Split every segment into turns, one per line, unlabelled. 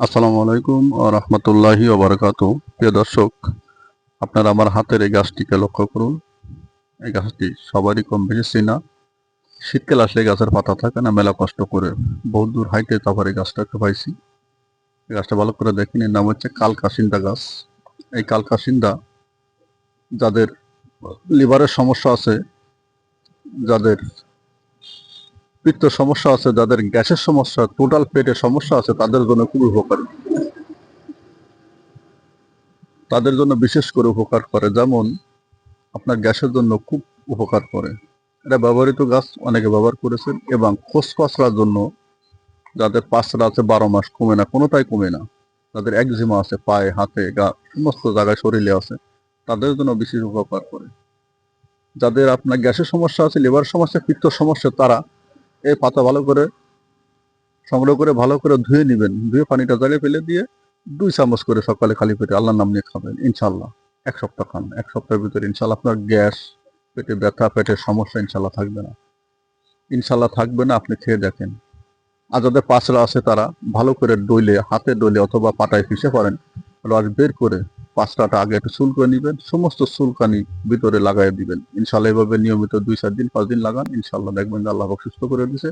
আসসালামু আলাইকুম রহমতুল্লাহি ওবরাকাত প্রিয় দর্শক, আপনারা আমার হাতের এই গাছটিকে লক্ষ্য করুন। এই গাছটি সবারই কম বেশি চিনা শীতকাল আসলে গাছের পাতা থাকে না, মেলা কষ্ট করে। বহু দূর হাইটে তারপর এই গাছটাকে পাইছি। এই গাছটা ভালো করে দেখিনি, এর নাম হচ্ছে কালকাসিন্দা গাছ। এই কালকাসিন্দা যাদের লিভারের সমস্যা আছে, যাদের পিত্ত সমস্যা আছে, যাদের গ্যাসের সমস্যা টোটাল পেটের সমস্যা আছে, তাদের জন্য খুব উপকারী। তাদের জন্য বিশেষ করে উপকার করে, যেমন আপনার গ্যাসের জন্য খুব উপকার করে। এটা ব্যবহৃত গাছ, অনেকে ব্যবহার করেছেন, এবং খোসপাসরার জন্য যাদের পাঁচরা আছে, বারো মাস কমে না, কোনোটাই কমে না। যাদের একজিমা আছে, পায়ে, হাতে, গা, সমস্ত জায়গায় শরীরে আছে, তাদের জন্য বিশেষ উপকার করে। যাদের আপনার গ্যাসের সমস্যা আছে লিভার সমস্যা, পিত্ত সমস্যা, তারা এই পাতা ভালো করে সংগ্রহ করে, ভালো করে ধুয়ে নেবেন। ধুয়ে পানিটা জ্বালিয়ে ফেলে দিয়ে দুই চামচ করে সকালে খালি পেটে আল্লাহর নাম নিয়ে খাবেন ইনশাল্লাহ এক সপ্তাহ খান, এক সপ্তাহের ভিতরে ইনশাল্লাহ আপনার গ্যাস, পেটে ব্যথা, পেটের সমস্যা ইনশাল্লাহ থাকবে না। ইনশাল্লাহ থাকবে না, আপনি খেয়ে দেখেন। আর যাদের পাঁচরা আছে তারা ভালো করে ডইলে, হাতে ডইলে অথবা পাটায় পিষে পারেন, রস বের করে পাঁচটাটা আগে একটু চুল করে নেবেন, সমস্ত চুলকানি ভিতরে লাগাই দিবেন। ইনশাল্লাহ এভাবে নিয়মিত দুই চার দিন, পাঁচ দিন লাগান, ইনশাল্লাহ দেখবেন যে আল্লাহ সুস্থ করে দিছে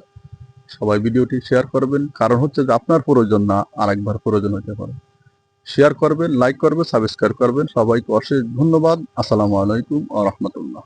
সবাই ভিডিওটি শেয়ার করবেন, কারণ হচ্ছে যে আপনার প্রয়োজন না, আরেকবার প্রয়োজন হতে পারে। শেয়ার করবেন লাইক করবেন সাবস্ক্রাইব করবেন, সবাইকে অশেষ ধন্যবাদ। আসসালামু আলাইকুম আ রহমতুল্লাহ।